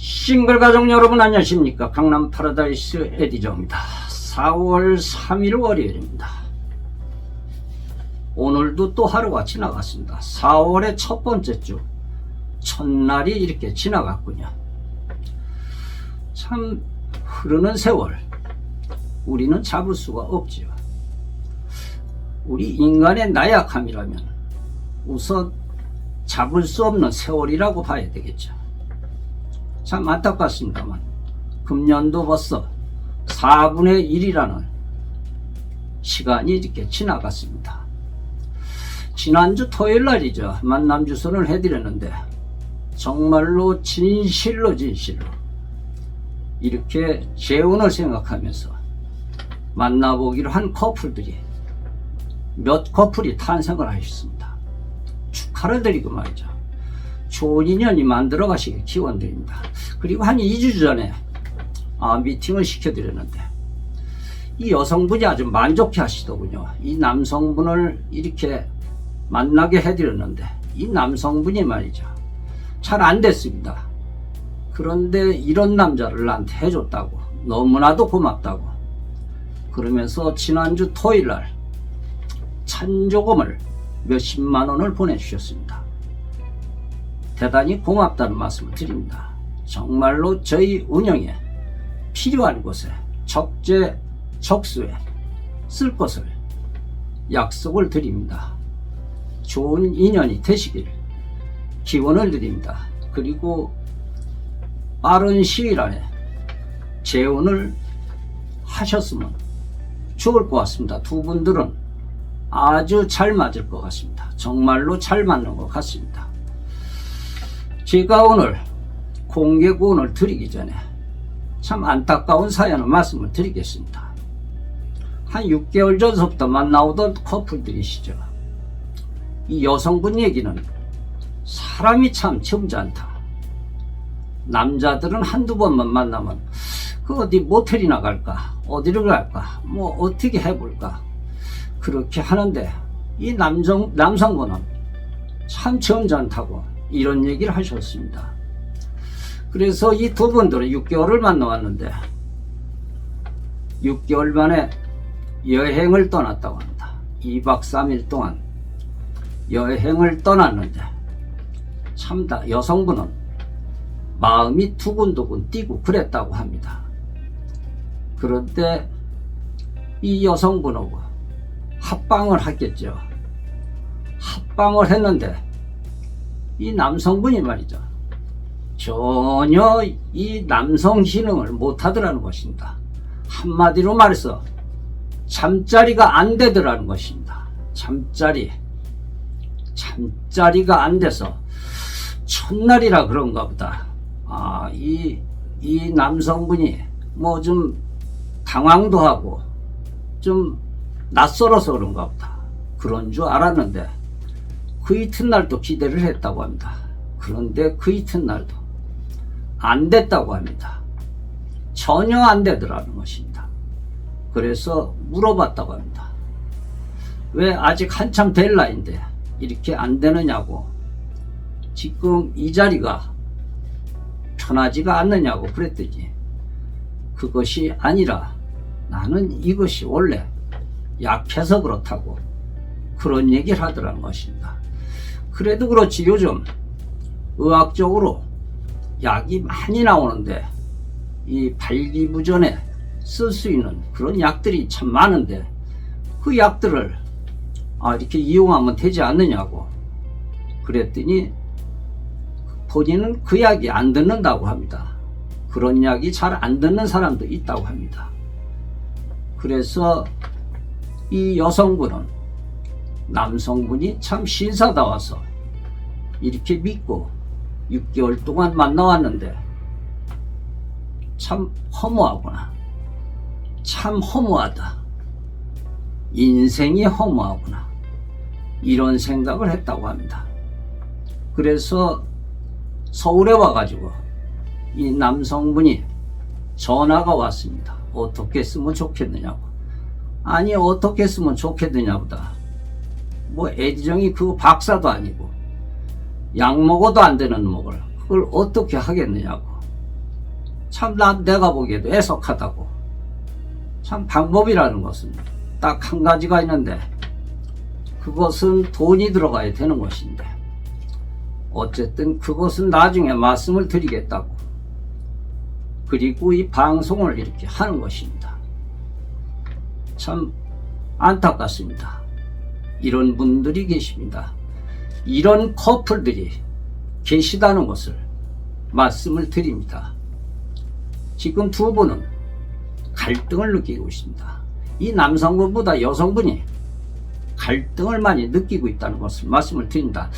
싱글 가족 여러분 안녕하십니까? 강남 파라다이스 에디저입니다. 4월 3일 월요일입니다. 오늘도 또 하루가 지나갔습니다. 4월의 첫 번째 주. 첫날이 이렇게 지나갔군요. 참 흐르는 세월. 우리는 잡을 수가 없지요. 우리 인간의 나약함이라면 우선 잡을 수 없는 세월이라고 봐야 되겠죠 참 안타깝습니다만 금년도 벌써 4분의 1이라는 시간이 이렇게 지나갔습니다. 지난주 토요일 날이죠. 만남 주선을 해드렸는데 정말로 진실로 진실로 이렇게 재혼을 생각하면서 만나보기로 한 커플들이 몇 커플이 탄생을 하셨습니다. 축하를 드리고 말이죠. 좋은 인연이 만들어 가시길 기원드립니다. 그리고 한 2주 전에 아, 미팅을 시켜드렸는데 이 여성분이 아주 만족해 하시더군요. 이 남성분을 이렇게 만나게 해드렸는데 이 남성분이 말이죠. 잘 안 됐습니다. 그런데 이런 남자를 나한테 해줬다고 너무나도 고맙다고 그러면서 지난주 토요일 날 찬조금을 몇십만 원을 보내주셨습니다. 대단히 고맙다는 말씀을 드립니다. 정말로 저희 운영에 필요한 곳에 적재 적수에 쓸 것을 약속을 드립니다. 좋은 인연이 되시길 기원을 드립니다. 그리고 빠른 시일 안에 재혼을 하셨으면 좋을 것 같습니다. 두 분들은 아주 잘 맞을 것 같습니다. 정말로 잘 맞는 것 같습니다. 제가 오늘 공개 구원을 드리기 전에 참 안타까운 사연을 말씀을 드리겠습니다. 한 6개월 전부터 만나오던 커플들이시죠. 이 여성분 얘기는 사람이 참 점잖다. 남자들은 한두 번만 만나면 그 어디 모텔이나 갈까? 어디를 갈까? 뭐 어떻게 해볼까? 그렇게 하는데 이 남성, 남성분은 참 점잖다고 이런 얘기를 하셨습니다. 그래서 이 두 분들은 6개월을 만나왔는데 6개월 만에 여행을 떠났다고 합니다. 2박 3일 동안 여행을 떠났는데 참다 여성분은 마음이 두근두근 뛰고 그랬다고 합니다. 그런데 이 여성분하고 합방을 했겠죠. 합방을 했는데 이 남성분이 말이죠. 전혀 이 남성 기능을 못하더라는 것입니다. 한마디로 말해서 잠자리가 안 되더라는 것입니다. 잠자리. 잠자리가 안 돼서 첫날이라 그런가 보다. 아, 이, 이 남성분이 뭐 좀 당황도 하고 좀 낯설어서 그런가 보다. 그런 줄 알았는데 그 이튿날도 기대를 했다고 합니다. 그런데 그 이튿날도 안 됐다고 합니다. 전혀 안 되더라는 것입니다. 그래서 물어봤다고 합니다. 왜 아직 한참 될 나이인데 이렇게 안 되느냐고 지금 이 자리가 편하지가 않느냐고 그랬더니 그것이 아니라 나는 이것이 원래 약해서 그렇다고 그런 얘기를 하더라는 것입니다. 그래도 그렇지 요즘 의학적으로 약이 많이 나오는데 이 발기부전에 쓸 수 있는 그런 약들이 참 많은데 그 약들을 아, 이렇게 이용하면 되지 않느냐고 그랬더니 본인은 그 약이 안 듣는다고 합니다. 그런 약이 잘 안 듣는 사람도 있다고 합니다. 그래서 이 여성분은 남성분이 참 신사다워서 이렇게 믿고 6개월 동안 만나왔는데 참 허무하구나. 참 허무하다. 인생이 허무하구나. 이런 생각을 했다고 합니다. 그래서 서울에 와가지고 이 남성분이 전화가 왔습니다. 어떻게 쓰면 좋겠느냐고. 아니, 어떻게 쓰면 좋겠느냐보다. 뭐, 애지정이 그거 박사도 아니고, 약 먹어도 안 되는 목을 그걸 어떻게 하겠느냐고 참 난 내가 보기에도 애석하다고. 참 방법이라는 것은 딱 한 가지가 있는데 그것은 돈이 들어가야 되는 것인데 어쨌든 그것은 나중에 말씀을 드리겠다고. 그리고 이 방송을 이렇게 하는 것입니다. 참 안타깝습니다. 이런 분들이 계십니다. 이런 커플들이 계시다는 것을 말씀을 드립니다. 지금 두 분은 갈등을 느끼고 있습니다. 이 남성분보다 여성분이 갈등을 많이 느끼고 있다는 것을 말씀을 드립니다.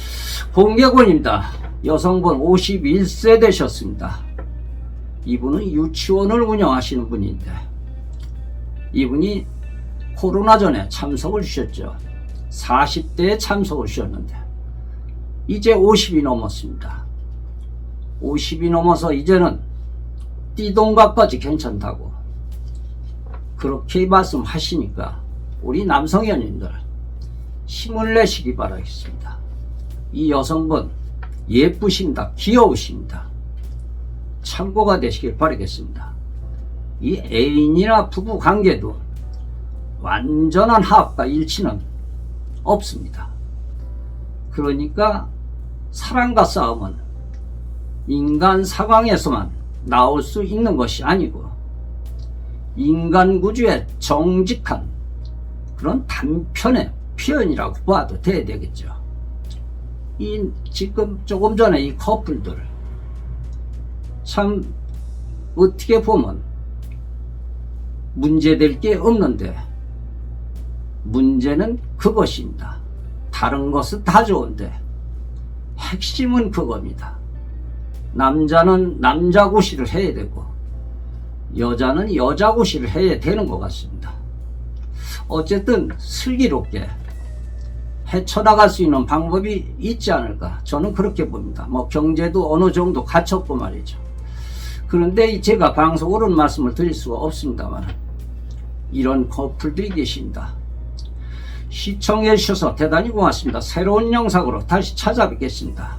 공개권입니다. 여성분 51세 되셨습니다. 이분은 유치원을 운영하시는 분인데 이분이 코로나 전에 참석을 주셨죠. 40대에 참석을 주셨는데 이제 50이 넘었습니다. 50이 넘어서 이제는 띠동갑까지 괜찮다고 그렇게 말씀하시니까 우리 남성 연인들 힘을 내시기 바라겠습니다. 이 여성분 예쁘십니다. 귀여우십니다. 참고가 되시길 바라겠습니다. 이 애인이나 부부 관계도 완전한 합과 일치는 없습니다. 그러니까 사랑과 싸움은 인간 상황에서만 나올 수 있는 것이 아니고 인간 구조의 정직한 그런 단편의 표현이라고 봐도 돼야 되겠죠. 이 지금 조금 전에 이 커플들 참 어떻게 보면 문제될 게 없는데 문제는 그것입니다. 다른 것은 다 좋은데 핵심은 그겁니다. 남자는 남자 고시를 해야 되고 여자는 여자 고시를 해야 되는 것 같습니다. 어쨌든 슬기롭게 헤쳐나갈 수 있는 방법이 있지 않을까 저는 그렇게 봅니다. 뭐 경제도 어느 정도 갖췄고 말이죠. 그런데 제가 방송으로는 말씀을 드릴 수가 없습니다만 이런 커플들이 계십니다. 시청해 주셔서 대단히 고맙습니다. 새로운 영상으로 다시 찾아뵙겠습니다.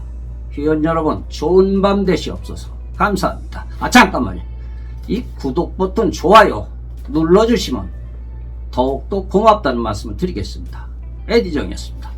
회원 여러분 좋은 밤 되시옵소서. 감사합니다. 아 잠깐만요. 이 구독 버튼 좋아요 눌러주시면 더욱더 고맙다는 말씀을 드리겠습니다. 에디정이었습니다.